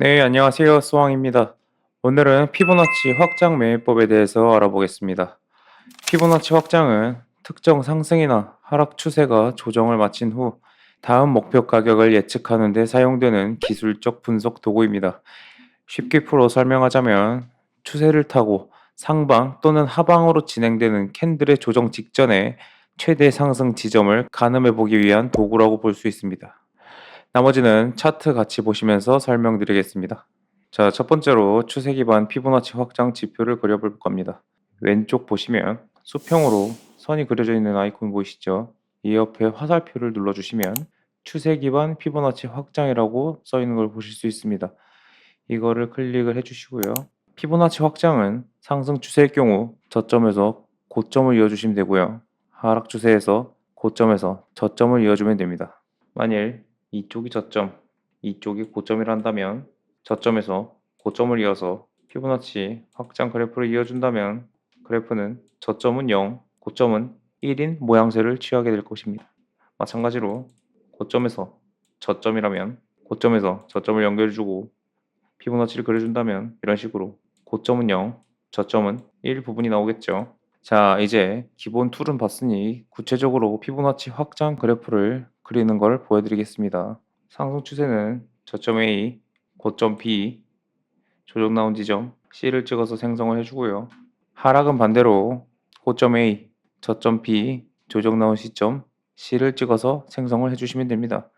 네, 안녕하세요. 수왕입니다. 오늘은 피보나치 확장 매매법에 대해서 알아보겠습니다. 피보나치 확장은 특정 상승이나 하락 추세가 조정을 마친 후 다음 목표 가격을 예측하는 데 사용되는 기술적 분석 도구입니다. 쉽게 풀어 설명하자면 추세를 타고 상방 또는 하방으로 진행되는 캔들의 조정 직전에 최대 상승 지점을 가늠해 보기 위한 도구라고 볼 수 있습니다. 나머지는 차트 같이 보시면서 설명드리겠습니다. 자, 첫 번째로 추세 기반 피보나치 확장 지표를 그려볼 겁니다. 왼쪽 보시면 수평으로 선이 그려져 있는 아이콘 보이시죠? 이 옆에 화살표를 눌러주시면 추세 기반 피보나치 확장이라고 써 있는 걸 보실 수 있습니다. 이거를 클릭을 해주시고요. 피보나치 확장은 상승 추세일 경우 저점에서 고점을 이어주시면 되고요. 하락 추세에서 고점에서 저점을 이어주면 됩니다. 만일 이쪽이 저점, 이쪽이 고점이란다면 저점에서 고점을 이어서 피보나치 확장 그래프를 이어준다면 그래프는 저점은 0, 고점은 1인 모양새를 취하게 될 것입니다. 마찬가지로 고점에서 저점이라면 고점에서 저점을 연결해주고 피보나치를 그려준다면 이런 식으로 고점은 0, 저점은 1 부분이 나오겠죠. 자, 이제 기본 툴은 봤으니 구체적으로 피보나치 확장 그래프를 그리는 걸 보여드리겠습니다. 상승 추세는 저점 A, 고점 B, 조정 나온 지점 C를 찍어서 생성을 해주고요. 하락은 반대로 고점 A, 저점 B, 조정 나온 시점 C를 찍어서 생성을 해주시면 됩니다.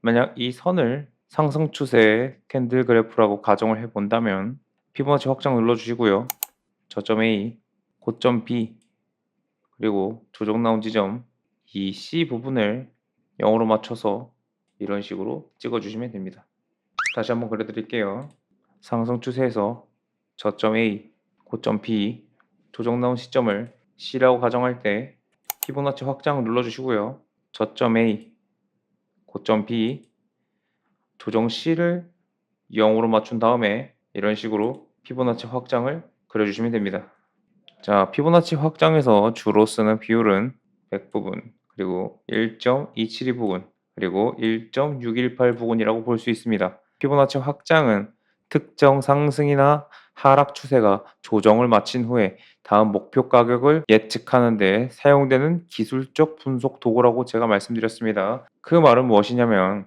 만약 이 선을 상승 추세의 캔들 그래프라고 가정을 해본다면 피보나치 확장 눌러주시고요. 저점 A, 고점 B, 그리고 조정 나온 지점 이 C 부분을 0으로 맞춰서 이런 식으로 찍어주시면 됩니다. 다시 한번 그려드릴게요. 상승 추세에서 저점 A, 고점 B, 조정 나온 시점을 C라고 가정할 때 피보나치 확장을 눌러주시고요. 저점 A, 고점 B, 조정 C를 0으로 맞춘 다음에 이런 식으로 피보나치 확장을 그려주시면 됩니다. 자, 피보나치 확장에서 주로 쓰는 비율은 100 부분, 그리고 1.272 부분, 그리고 1.618 부분이라고 볼 수 있습니다. 피보나치 확장은 특정 상승이나 하락 추세가 조정을 마친 후에 다음 목표 가격을 예측하는 데 사용되는 기술적 분석 도구라고 제가 말씀드렸습니다. 그 말은 무엇이냐면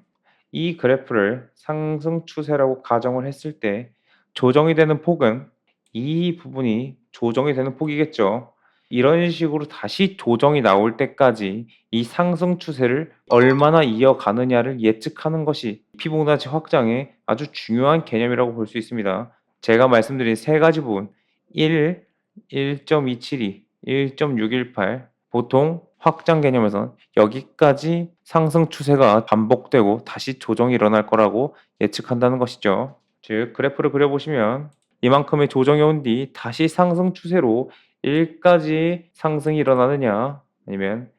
이 그래프를 상승 추세라고 가정을 했을 때 조정이 되는 폭은 이 부분이 조정이 되는 폭이겠죠. 이런 식으로 다시 조정이 나올 때까지 이 상승 추세를 얼마나 이어가느냐를 예측하는 것이 피보나치 확장의 아주 중요한 개념이라고 볼 수 있습니다. 제가 말씀드린 세 가지 부분 1, 1.272, 1.618 보통 확장 개념에선 여기까지 상승 추세가 반복되고 다시 조정이 일어날 거라고 예측한다는 것이죠. 즉 그래프를 그려보시면 이만큼의 조정이 온 뒤 다시 상승 추세로 1까지 상승이 일어나느냐 아니면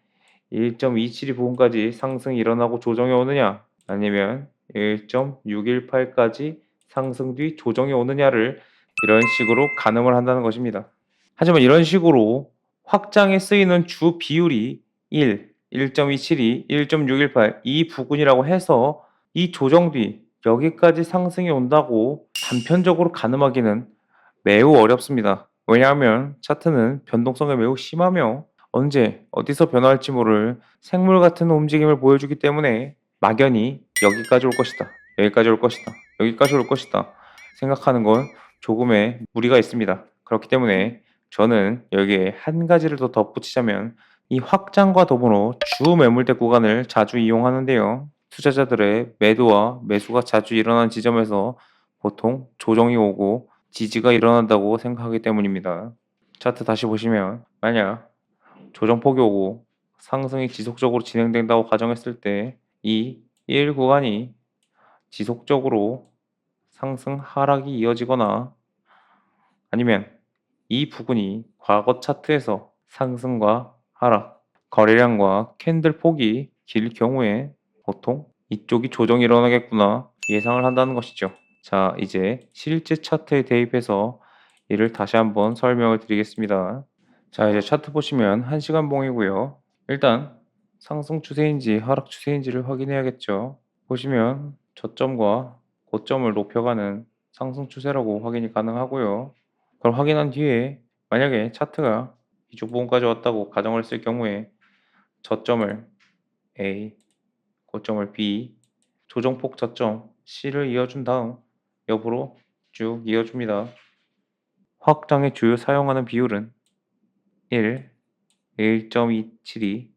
1.272 부분까지 상승이 일어나고 조정이 오느냐 아니면 1.618까지 상승 뒤 조정이 오느냐를 이런 식으로 가늠을 한다는 것입니다. 하지만 이런 식으로 확장에 쓰이는 주 비율이 1, 1.272, 1.618 이 부분이라고 해서 이 조정 뒤 여기까지 상승이 온다고 단편적으로 가늠하기는 매우 어렵습니다. 왜냐하면 차트는 변동성이 매우 심하며 언제 어디서 변화할지 모를 생물 같은 움직임을 보여주기 때문에 막연히 여기까지 올 것이다. 여기까지 올 것이다. 여기까지 올 것이다. 생각하는 건 조금의 무리가 있습니다. 그렇기 때문에 저는 여기에 한 가지를 더 덧붙이자면 이 확장과 더불어 주 매물대 구간을 자주 이용하는데요. 투자자들의 매도와 매수가 자주 일어나는 지점에서 보통 조정이 오고 지지가 일어난다고 생각하기 때문입니다. 차트 다시 보시면 만약 조정폭이 오고 상승이 지속적으로 진행된다고 가정했을 때 이 1 구간이 지속적으로 상승 하락이 이어지거나 아니면 이 부분이 과거 차트에서 상승과 하락, 거래량과 캔들 폭이 길 경우에 보통 이쪽이 조정이 일어나겠구나 예상을 한다는 것이죠. 자, 이제 실제 차트에 대입해서 이를 다시 한번 설명을 드리겠습니다. 자, 이제 차트 보시면 1시간 봉이고요. 일단 상승 추세인지 하락 추세인지를 확인해야겠죠. 보시면 저점과 고점을 높여가는 상승 추세라고 확인이 가능하고요. 그걸 확인한 뒤에 만약에 차트가 이쪽 부분까지 왔다고 가정을 했을 경우에 저점을 A, 고점을 B, 조정폭 저점 C를 이어준 다음 옆으로 쭉 이어줍니다. 확장의 주요 사용하는 비율은 1, 1.272,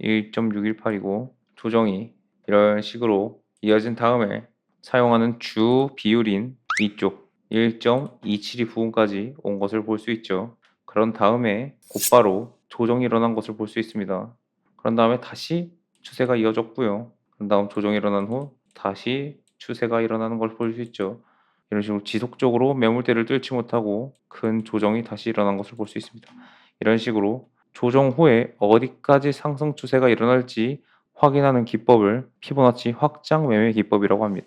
1.618이고 조정이 이런 식으로 이어진 다음에 사용하는 주 비율인 이쪽 1.272 부분까지 온 것을 볼 수 있죠. 그런 다음에 곧바로 조정이 일어난 것을 볼 수 있습니다. 그런 다음에 다시 추세가 이어졌고요. 그런 다음 조정이 일어난 후 다시 추세가 일어나는 걸 볼 수 있죠. 이런 식으로 지속적으로 매물대를 뚫지 못하고 큰 조정이 다시 일어난 것을 볼 수 있습니다. 이런 식으로 조정 후에 어디까지 상승 추세가 일어날지 확인하는 기법을 피보나치 확장 매매 기법이라고 합니다.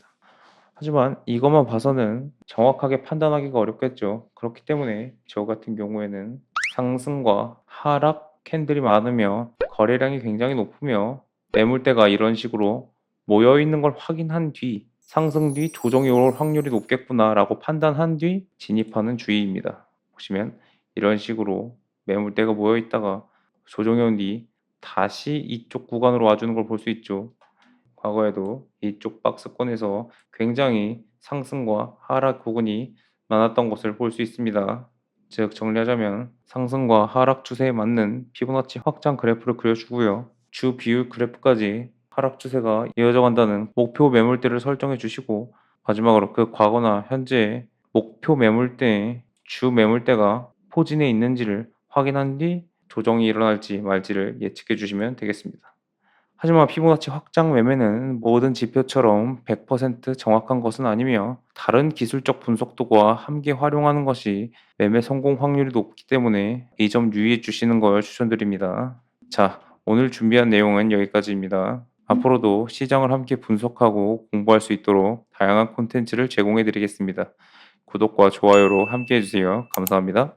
하지만 이것만 봐서는 정확하게 판단하기가 어렵겠죠. 그렇기 때문에 저 같은 경우에는 상승과 하락 캔들이 많으며 거래량이 굉장히 높으며 매물대가 이런 식으로 모여 있는 걸 확인한 뒤 상승 뒤 조정이 올 확률이 높겠구나라고 판단한 뒤 진입하는 주의입니다. 보시면 이런 식으로 매물대가 모여 있다가 조정이 온 뒤 다시 이쪽 구간으로 와주는 걸 볼 수 있죠. 과거에도 이쪽 박스권에서 굉장히 상승과 하락 부분이 많았던 것을 볼 수 있습니다. 즉 정리하자면 상승과 하락 추세에 맞는 피보나치 확장 그래프를 그려주고요. 주 비율 그래프까지 하락 추세가 이어져 간다는 목표 매물대를 설정해 주시고 마지막으로 그 과거나 현재의 목표 매물대의 주 매물대가 포진해 있는지를 확인한 뒤 조정이 일어날지 말지를 예측해 주시면 되겠습니다. 하지만 피보나치 확장 매매는 모든 지표처럼 100% 정확한 것은 아니며 다른 기술적 분석도구와 함께 활용하는 것이 매매 성공 확률이 높기 때문에 이 점 유의해 주시는 걸 추천드립니다. 자, 오늘 준비한 내용은 여기까지입니다. 앞으로도 시장을 함께 분석하고 공부할 수 있도록 다양한 콘텐츠를 제공해 드리겠습니다. 구독과 좋아요로 함께 해주세요. 감사합니다.